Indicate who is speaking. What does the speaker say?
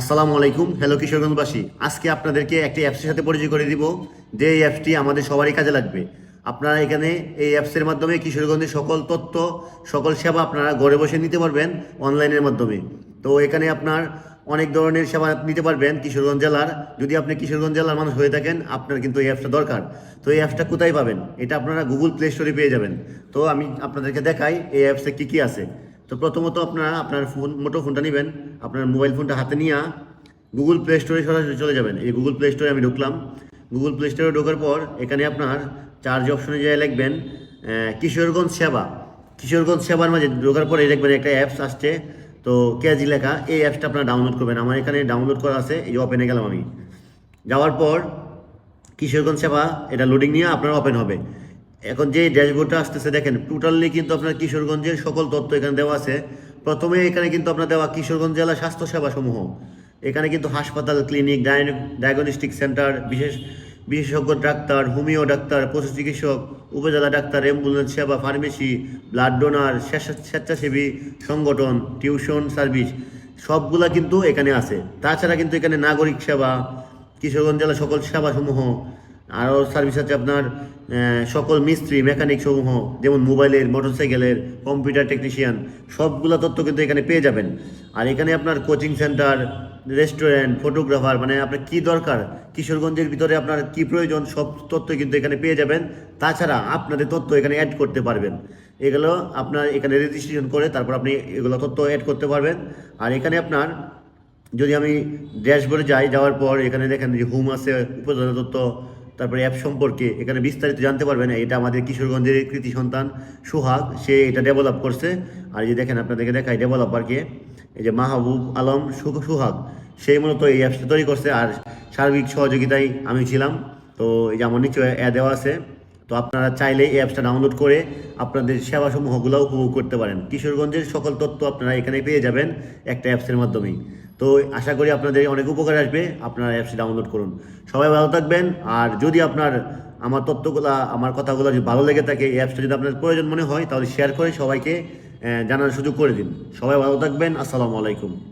Speaker 1: আসসালামু আলাইকুম। হ্যালো কিশোরগঞ্জবাসী। আজকে আপনাদেরকে একটি অ্যাপসের সাথে পরিচয় করে দিব। যে এই অ্যাপসটি আমাদের সবারই কাজে লাগবে। আপনারা এখানে এই অ্যাপসের মাধ্যমে কিশোরগঞ্জের সকল তথ্য, সকল সেবা আপনারা ঘরে বসে নিতে পারবেন অনলাইনের মাধ্যমে। তো এখানে আপনার অনেক ধরনের সেবা নিতে পারবেন কিশোরগঞ্জ জেলার। যদি আপনি কিশোরগঞ্জ জেলার মানুষ হয়ে থাকেন, আপনার কিন্তু এই অ্যাপসটা দরকার। তো এই অ্যাপসটা কোথায় পাবেন? এটা আপনারা গুগল প্লে স্টোরে পেয়ে যাবেন। তো আমি আপনাদেরকে দেখাই এই অ্যাপসে কী কী আছে। তো প্রথমত আপনারা আপনার ফোন, মোটো ফোনটা নেবেন, আপনার মোবাইল ফোনটা হাতে নিয়ে গুগল প্লে স্টোরে সরাসরি চলে যাবেন। এই গুগল প্লে স্টোরে আমি ঢুকলাম। গুগল প্লে স্টোরে ঢোকার পর এখানে আপনার চার্জ অপশনে যাই লিখবেন কিশোরগঞ্জ সেবা। কিশোরগঞ্জ সেবার মাঝে ঢোকার পরে দেখবেন একটা অ্যাপস আসছে। তো কেজি লেখা, এই অ্যাপসটা আপনারা ডাউনলোড করবেন। আমার এখানে ডাউনলোড করা আছে, এই ওপেনে গেলাম আমি। যাওয়ার পর কিশোরগঞ্জ সেবা, এটা লোডিং নিয়ে আপনার ওপেন হবে। এখন যে ড্যাশবোর্ডটা আসতেছে, দেখেন টোটালি কিন্তু আপনার কিশোরগঞ্জের সকল তথ্য এখানে দেওয়া আছে। প্রথমে এখানে কিন্তু আপনার দেওয়া কিশোরগঞ্জ জেলা স্বাস্থ্য সেবা সমূহ। এখানে কিন্তু হাসপাতাল ক্লিনিক ডায়াগনস্টিক সেন্টার বিশেষ বিশেষজ্ঞ ডাক্তার, হোমিও ডাক্তার পশু চিকিৎসক উপজেলা ডাক্তার অ্যাম্বুলেন্স সেবা ফার্মেসি ব্লাড ডোনার স্বেচ্ছাসেবী সংগঠন টিউশন সার্ভিস সবগুলা কিন্তু এখানে আছে। তাছাড়া কিন্তু এখানে নাগরিক সেবা, কিশোরগঞ্জ জেলা সকল সেবাসমূহ আরও সার্ভিস আছে আপনার সকল মিস্ত্রি মেকানিক সমূহ, যেমন মোবাইলের মোটরসাইকেলের কম্পিউটার টেকনিশিয়ান সবগুলো তথ্য কিন্তু এখানে পেয়ে যাবেন। আর এখানে আপনার কোচিং সেন্টার রেস্টুরেন্ট ফটোগ্রাফার মানে আপনার কি দরকার, কিশোরগঞ্জের ভিতরে আপনার কি প্রয়োজন, সব তথ্য কিন্তু এখানে পেয়ে যাবেন। তাছাড়া আপনাদের তথ্য এখানে অ্যাড করতে পারবেন। এগুলো আপনার এখানে রেজিস্ট্রেশন করে তারপর আপনি এগুলো তথ্য অ্যাড করতে পারবেন। আর এখানে আপনার, যদি আমি ড্যাশবোর্ডে যাই, যাওয়ার পর এখানে দেখেন যে হোম আছে, উপজেলা তথ্য তারপরে অ্যাপ সম্পর্কে এখানে বিস্তারিত জানতে পারবেন। এটা আমাদের কিশোরগঞ্জের কৃতি সন্তান, সুহাগ। সে এটা ডেভেলপ করছে। আর যে দেখেন আপনাদেরকে দেখায় ডেভেলপারকে এই যে মাহবুব আলম সুহাগ সেই মূলত এই অ্যাপসটা তৈরি করছে। আর সার্বিক সহযোগিতায় আমি ছিলাম। তো এই যে আমার নিচে অ্যা দেওয়া আছে। তো আপনারা চাইলে এই অ্যাপসটা ডাউনলোড করে আপনাদের সেবাসমূহগুলো উপভোগ করতে পারেন। কিশোরগঞ্জের সকল তথ্য আপনারা এখানে পেয়ে যাবেন একটা অ্যাপসের মাধ্যমেই। তো আশা করি আপনাদের অনেক উপকার আসবে। আপনারা অ্যাপসটি ডাউনলোড করুন। সবাই ভালো থাকবেন। আর যদি আপনার, আমার তথ্যগুলো, আমার কথাগুলো যদি ভালো লেগে থাকে, এই অ্যাপসটা যদি আপনার প্রয়োজন মনে হয়, তাহলে শেয়ার করে সবাইকে জানার সুযোগ করে দিন। সবাই ভালো থাকবেন। আসসালামু আলাইকুম।